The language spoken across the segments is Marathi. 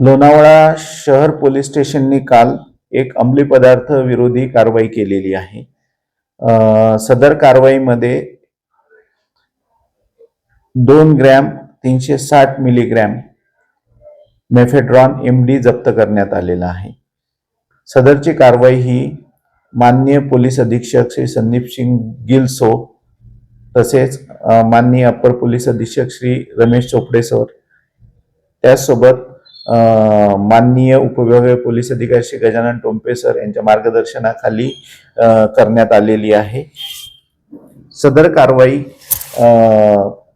लोणावळा शहर पोलीस स्टेशननी काल एक अंमली पदार्थ विरोधी कारवाई केलेली आहे. सदर कारवाईमध्ये दोन ग्रॅम तीनशे साठ मिलीग्रॅम मेफेड्रॉन एम डी जप्त करण्यात आलेला आहे. सदरची कारवाई ही माननीय पोलीस अधीक्षक श्री संदीप सिंग गिलसो तसेच माननीय अप्पर पोलीस अधीक्षक श्री रमेश चोपडे सर त्याचसोबत माननीय उपविभागीय पोलीस अधिकारी श्री गजानन टोंपे सर यांच्या मार्गदर्शनाखाली करण्यात आलेली आहे. सदर कारवाई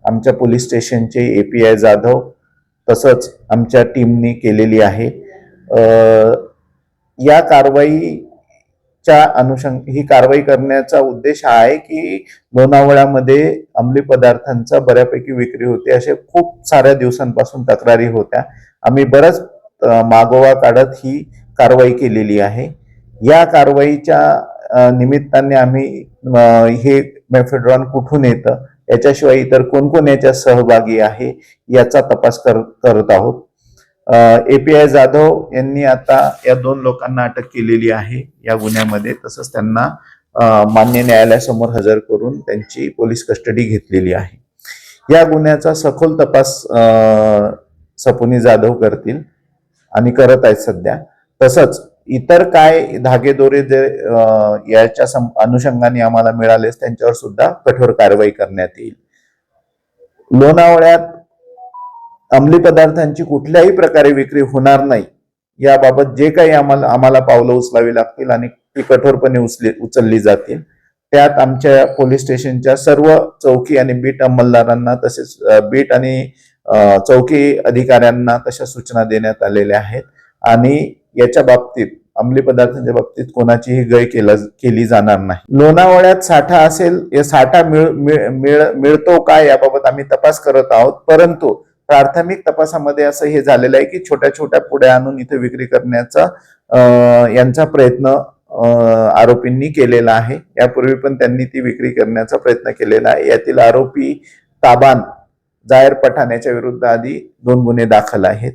आमच्या पोलीस स्टेशनचे ए पी आय जाधव तसंच आमच्या टीमने केलेली आहे. या कारवाई च्या अनुषंग ही कारवाई करण्याचा उद्देश हा आहे की लोणावळ्यामध्ये अंमली पदार्थांचा बऱ्यापैकी विक्री होते. असे खूप साऱ्या दिवसांपासून तक्रारी होत्या. आम्ही बरंच मागोवा काढत ही कारवाई केलेली आहे. या कारवाईच्या निमित्ताने आम्ही हे मेफेड्रॉन कुठून येतं? याच्याशिवाय इतर कोण कोण याच्यात सहभागी आहे? याचा तपास कर करत आहोत. ए पी आय जाधव यांनी आता या दोन लोकांना अटक केलेली आहे या गुन्ह्यामध्ये. तसंच त्यांना मान्य न्यायालयासमोर हजर करून त्यांची पोलीस कस्टडी घेतलेली आहे. या गुन्ह्याचा सखोल तपास सपुनी जाधव करतील आणि करत आहेत सध्या. तसंच इतर काय धागेदोरे जे याच्या अनुषंगाने आम्हाला मिळालेस त्यांच्यावर सुद्धा कठोर कारवाई करण्यात येईल. लोणावळ्यात अंमली पदार्थांची कुठल्याही प्रकारे विक्री होणार नाही. याबाबत जे काही आम्हाला आम्हाला पावलं उचलावी लागतील आणि ती कठोरपणे उचली उचलली जातील. त्यात आमच्या पोलीस स्टेशनच्या सर्व चौकी आणि बीट अंमलदारांना तसेच बीट आणि चौकी अधिकाऱ्यांना तशा सूचना देण्यात आलेल्या आहेत. आणि याच्या बाबतीत अंमली पदार्थांच्या बाबतीत कोणाचीही गय केला केली जाणार नाही. लोणावळ्यात साठा असेल या साठा मिळ मिळ- मिळ- मिळतो काय याबाबत आम्ही तपास करत आहोत. परंतु प्राथमिक तपासामध्ये असं हे झालेलं आहे की छोट्या छोट्या पुड्या आणून इथे विक्री करण्याचा यांचा प्रयत्न आरोपींनी केलेला आहे. यापूर्वी पण त्यांनी ती विक्री करण्याचा प्रयत्न केलेला आहे. यातील आरोपी ताबान जाहीर पठाण याच्या विरुद्ध आधी दोन गुन्हे दाखल आहेत.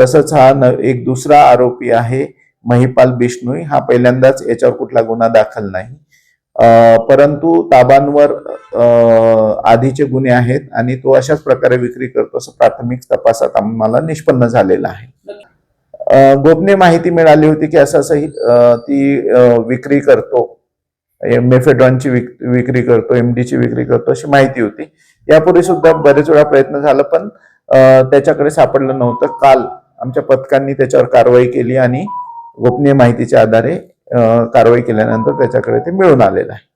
तसंच हा न- एक दुसरा आरोपी आहे महिपाल बिष्णोई. हा पहिल्यांदाच याच्यावर कुठला गुन्हा दाखल नाही. परंतु ताबांवर आधीचे गुन्हे आहेत आणि तो अशाच प्रकारे विक्री करतो असं प्राथमिक तपासात आम्हाला निष्पन्न झालेलं आहे. गोपनीय माहिती मिळाली होती की असं असंही ती विक्री करतो. मेफेडॉनची विक- विक्री करतो एमडीची विक्री करतो अशी माहिती होती. यापूर्वी सुद्धा बरेच वेळा प्रयत्न झाला पण त्याच्याकडे सापडलं नव्हतं. काल आमच्या पथकांनी त्याच्यावर कारवाई केली आणि गोपनीय माहितीच्या आधारे कारवाई केल्यानंतर त्याच्याकडे ते मिळून आलेलं आहे.